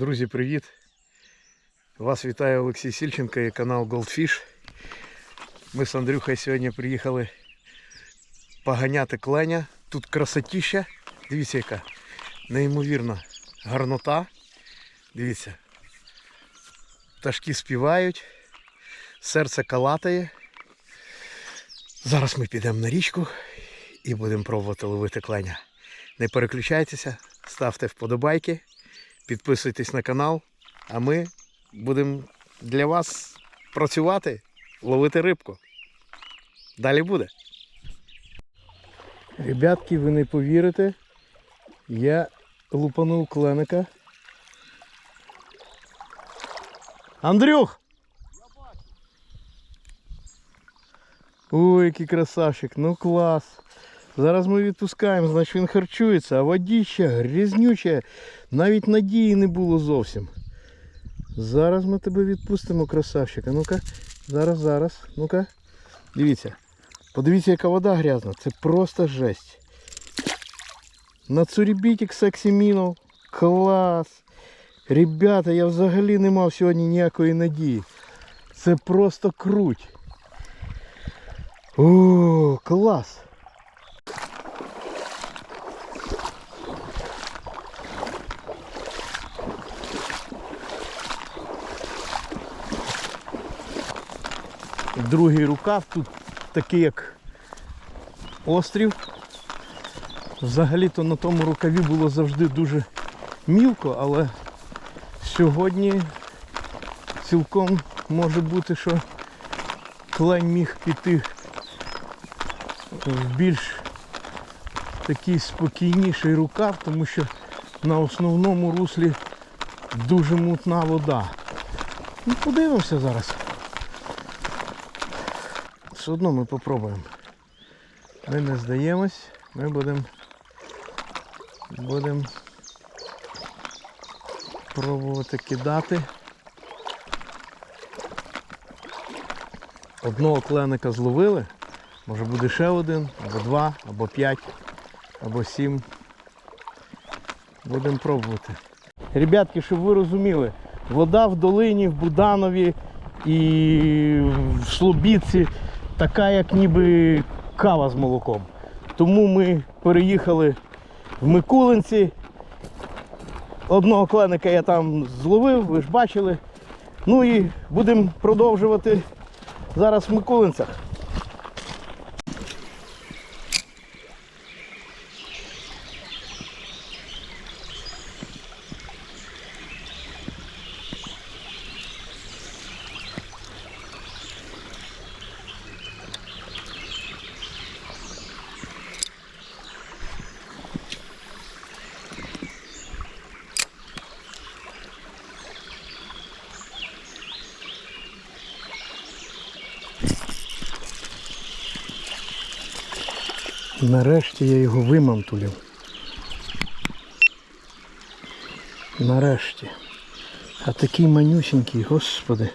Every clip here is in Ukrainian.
Друзі, привіт! Вас вітає Олексій Сільченко і канал Goldfish. Ми з Андрюхою сьогодні приїхали поганяти кленя. Тут красотіща. Дивіться, яка неймовірна гарнота. Дивіться. Пташки співають, серце калатає. Зараз ми підемо на річку і будемо пробувати ловити кленя. Не переключайтеся, ставте вподобайки, підписуйтесь на канал, а ми будемо для вас працювати, ловити рибку. Далі буде. Ребятки, ви не повірите, я лупанув кленика. Андрюх! Ой, який красавчик, ну клас. Зараз ми відпускаємо, значить він харчується, а водіща грізнюча, навіть надії не було зовсім. Зараз ми тебе відпустимо, красавчика. Ну-ка, зараз, зараз. Ну-ка. Дивіться. Подивіться, яка вода грязна. Це просто жесть. На цурібітік сексімінов. Клас. Ребята, я взагалі не мав сьогодні ніякої надії. Це просто круть. О, клас. Другий рукав тут такий як острів. Взагалі-то на тому рукаві було завжди дуже мілко, але сьогодні цілком може бути, що клень міг піти в більш такий спокійніший рукав, тому що на основному руслі дуже мутна вода. Ну, подивимося зараз. Все одно ми попробуємо. Ми не здаємось, ми будемо будемо пробувати кидати. Одного кленика зловили, може буде ще один, або два, або п'ять, або сім. Будемо пробувати. Ребятки, щоб ви розуміли, вода в долині, в Буданові і в Слобідці така, як ніби кава з молоком. Тому ми переїхали в Микулинці. Одного кленика я там зловив, ви ж бачили. Ну і будемо продовжувати зараз в Микулинцях. Нарешті я його вимамтулів. Нарешті. А такий манюсенький, господи.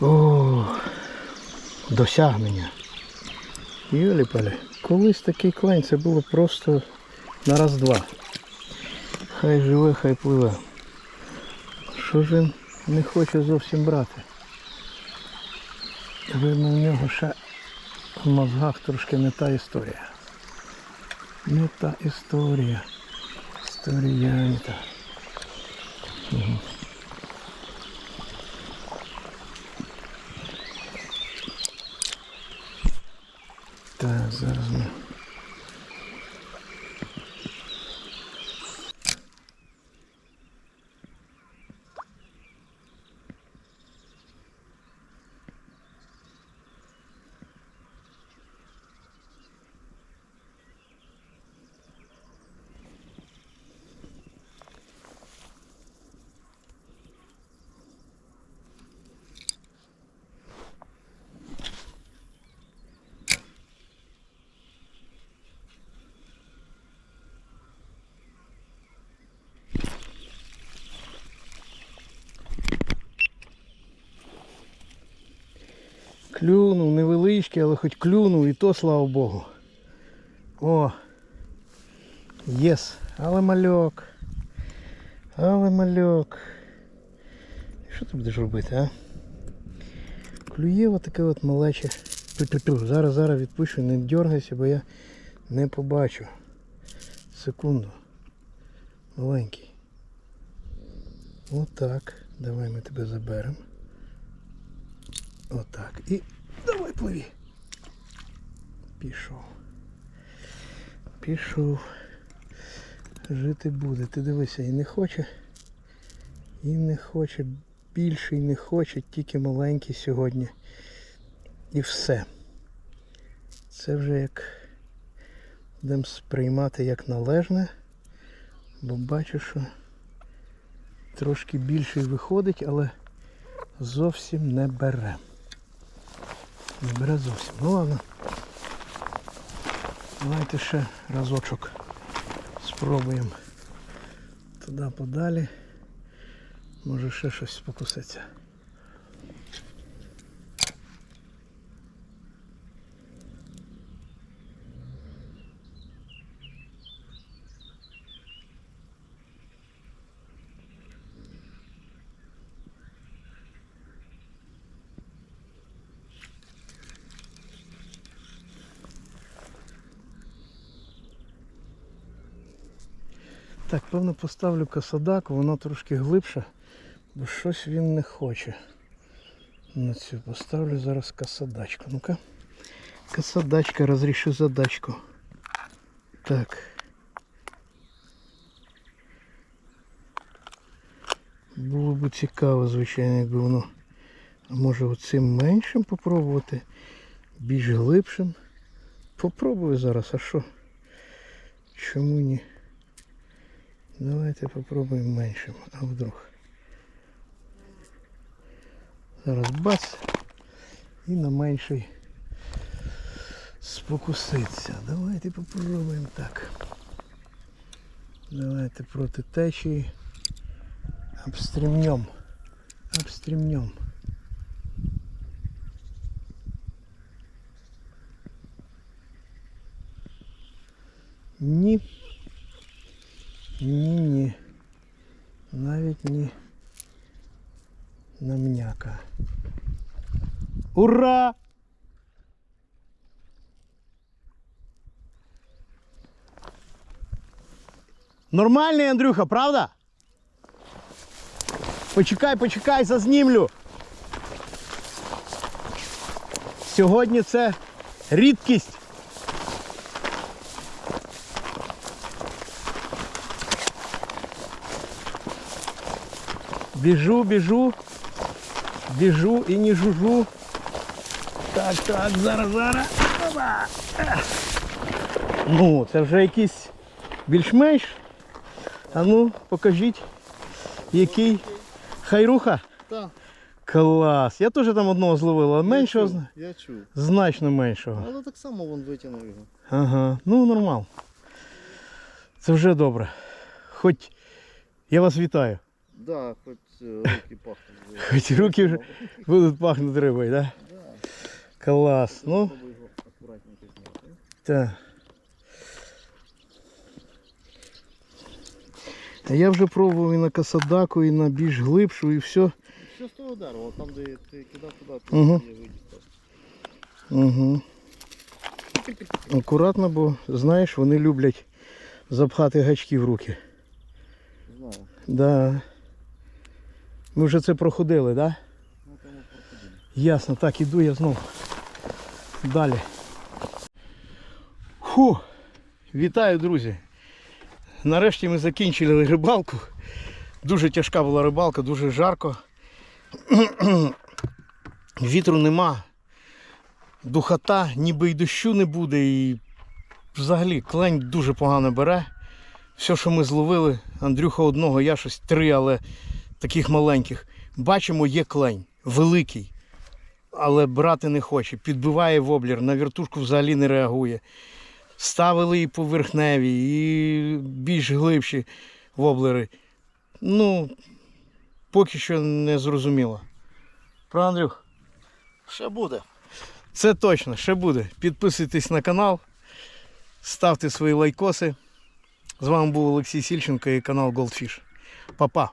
О, досягнення. Йолі палі колись такий клень, це було просто на раз-два. Хай живе, хай пливе. Що ж він не хоче зовсім брати? Видно, в нього ще в мозгах трошки не та історія. Не та історія. Історія не та. Угу. Так, зараз ми. Клюнув невеличкий, але хоч клюнув і то слава Богу. О! Єс, але мальок. Але мальок. Що ти будеш робити, а? Клює отаке от малече. Ту-ту-ту. Зараз, зараз відпущу, не дергайся, бо я не побачу. Секунду. Маленький. Отак. Давай ми тебе заберемо. Отак. І давай пливі. Пішов. Пішов. Жити буде. Ти дивися, і не хоче. І не хоче. Більший не хоче, тільки маленький сьогодні. І все. Це вже як будемо сприймати як належне, бо бачу, що трошки більший виходить, але зовсім не бере. Не бере зовсім. Ну ладно. Давайте ще разочок спробуємо туди подалі. Може ще щось спокуситься. Так, певно поставлю касадаку, воно трошки глибше, бо щось він не хоче. На цю поставлю зараз касадачку. Ну-ка. Касадачка, розріши задачку. Так. Було б цікаво, звичайно, якби воно. А може оцим меншим попробувати? Більш глибшим. Попробую зараз, а що? Чому ні? Давайте попробуємо меншим, а вдруг. Зараз бац і на менший спокуситься. Давайте попробуємо так. Давайте проти течії. Обстрімнем. Обстрімнем. Ні. Ні, ні. Навіть ні намняка. Ура! Нормальний, Андрюха, правда? Почекай, почекай, зазнімлю. Сьогодні це рідкість. Біжу, біжу, біжу і не жужу. Так, так, зараз, зараз. Опа. Ну, це вже якийсь більш-менш. А ну, покажіть, який хайруха. Так, Клас. Я теж там одного зловив, але меншого, я чув. значно меншого. Але так само він витягнув його. Ага, ну нормал. Це вже добре. Хоч я вас вітаю. Да, хоч е, руки пахнуть. Хоч руки вже будуть пахнути рибою, так? Да? Да. Клас. Ну, так. А я вже пробував і на касадаку, і на більш глибшу, і все. Все з того дерева, там де ти кидав туди, Мгм. є виділ. Угу. Акуратно, бо знаєш, вони люблять запхати гачки в руки. Знаю. Да. Ми вже це проходили, так? Да? Ясно, так, іду я знову. Далі. Фу! Вітаю, друзі! Нарешті ми закінчили рибалку. Дуже тяжка була рибалка, дуже жарко. Вітру нема. Духота, ніби й дощу не буде. І взагалі клень дуже погано бере. Все, що ми зловили, Андрюха одного, я щось три, але таких маленьких. Бачимо, є клень, великий але брати не хоче. Підбиває воблер, на вертушку взагалі не реагує. Ставили і поверхневі, і більш глибші воблери. Ну, поки що не зрозуміло. Правда, Андрюх? Ще буде. Це точно, ще буде. Підписуйтесь на канал, ставте свої лайкоси. З вами був Олексій Сільченко і канал Goldfish. Па-па.